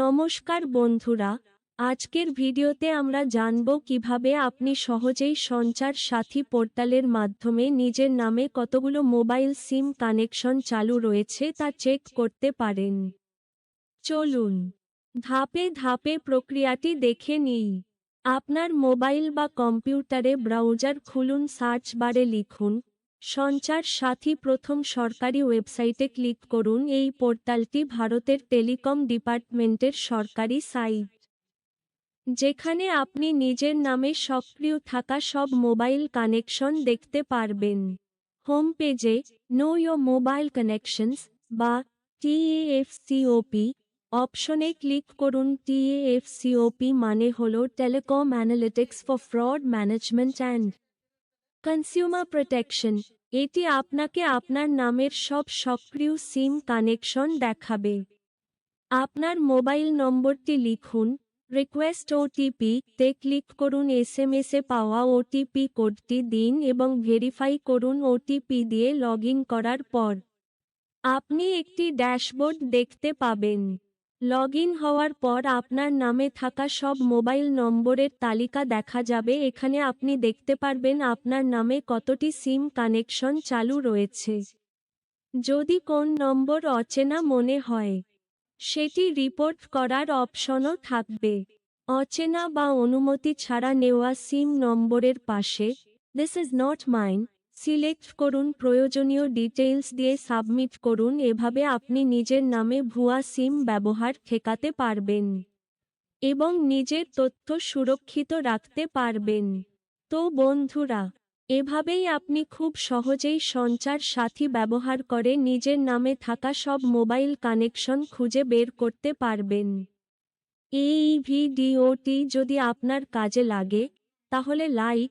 নমস্কার বন্ধুরা, আজকের ভিডিওতে আমরা জানব কীভাবে আপনি সহজেই সঞ্চার সাথী পোর্টালের মাধ্যমে নিজের নামে কতগুলো মোবাইল সিম কানেকশন চালু রয়েছে তা চেক করতে পারেন। চলুন, ধাপে ধাপে প্রক্রিয়াটি দেখে নিই। আপনার মোবাইল বা কম্পিউটারে ব্রাউজার খুলুন, সার্চ বারে লিখুন সঞ্চার সাথী প্রথম সরকারি ওয়েবসাইটে ক্লিক করুন এই পোর্টালটি ভারতের টেলিকম ডিপার্টমেন্টের সরকারি সাইট, যেখানে আপনি নিজের নামে সক্রিয় থাকা সব মোবাইল কানেকশন দেখতে পারবেন। হোম পেজে নো ইয়োর মোবাইল কানেকশনস বা টিএএফসিওপি অপশনে ক্লিক করুন। টিএএফসিওপি মানে হল telecom analytics for fraud management and consumer protection এটি আপনাকে আপনার নামের সব সক্রিয় সিম কানেকশন দেখাবে। আপনার মোবাইল নম্বরটি লিখুন, রিকোয়েস্ট ওটিপি তে ক্লিক করুন এস এম এসে পাওয়া ওটিপি কোডটি দিন এবং ভেরিফাই করুন ওটিপি দিয়ে লগ করার পর। আপনি একটি ড্যাশবোর্ড দেখতে পাবেন। লগ হওয়ার পর আপনার নামে থাকা সব মোবাইল নম্বরের তালিকা দেখা যাবে। এখানে আপনি দেখতে পারবেন আপনার নামে কতটি সিম কানেকশন চালু রয়েছে। যদি কোন নম্বর অচেনা মনে হয়, সেটি রিপোর্ট করার অপশনও থাকবে। অচেনা বা অনুমতি ছাড়া নেওয়া সিম নম্বরের পাশে this is not mine select করুন প্রয়োজনীয় ডিটেইলস দিয়ে সাবমিট করুন, এভাবে আপনি নিজের নামে ভুয়া সিম ব্যবহার ঠেকাতে পারবেন এবং নিজের তথ্য সুরক্ষিত রাখতে পারবেন। তো বন্ধুরা, এভাবেই আপনি খুব সহজেই সঞ্চার সাথী ব্যবহার করে নিজের নামে থাকা সব মোবাইল কানেকশন খুঁজে বের করতে পারবেন। এই ভিডিওটি যদি আপনার কাজে লাগে, তাহলে লাইক